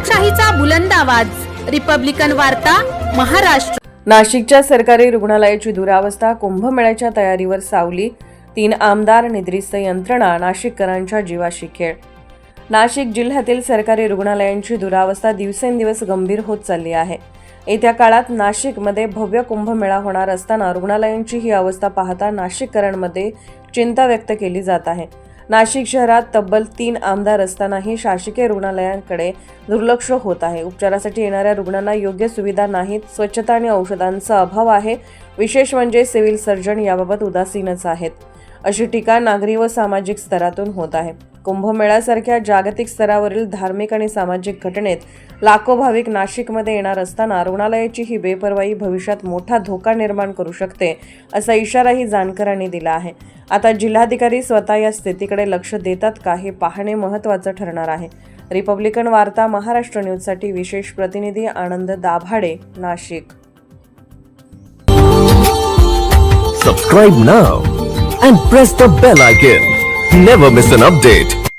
लोकशाहीचा बुलंद आवाज. रिपब्लिकन वार्ता महाराष्ट्र. नाशिकच्या सरकारी रुग्णालयाची दुरावस्था कुंभमेळ्याच्या तयारीवर सावली तीन आमदार निद्रिस्त यंत्रणा नाशिककरांच्या जीवाशी खेळ. नाशिक जिल्ह्यातील सरकारी रुग्णालयांची दुरावस्था दिवसेंदिवस गंभीर होत चालली आहे. येत्या काळात नाशिकमध्ये भव्य कुंभमेळा होणार असताना रुग्णालयांची ही अवस्था पाहता नाशिककरांमध्ये चिंता व्यक्त केली जात आहे. नाशिक शहरात तब्बल तीन आमदार असतानाही शासकीय रुग्णालयांकडे दुर्लक्ष होत आहे. उपचारासाठी येणाऱ्या रुग्णांना योग्य सुविधा नाहीत स्वच्छता आणि औषधांचा अभाव आहे. विशेष म्हणजे सिव्हिल सर्जन याबाबत उदासीनच आहेत. अशी टीका नागरी व सामाजिक स्तरातून होत आहे. कुंभमेळ्यासारख्या जागतिक स्तरावरील धार्मिक आणि सामाजिक घटनेत लाखो भाविक नाशिकमध्ये येणार असताना रुग्णालयाची ही बेपर्वाई भविष्यात मोठा धोका निर्माण करू शकते असा इशाराही जानकरांनी दिला आहे. आता जिल्हाधिकारी स्वतः या स्थितीकडे लक्ष देतात का हे पाहणे महत्त्वाचं ठरणार आहे. रिपब्लिकन वार्ता महाराष्ट्र न्यूजसाठी विशेष प्रतिनिधी Anand Dabhade Nashik. Subscribe now and press the bell icon never miss an update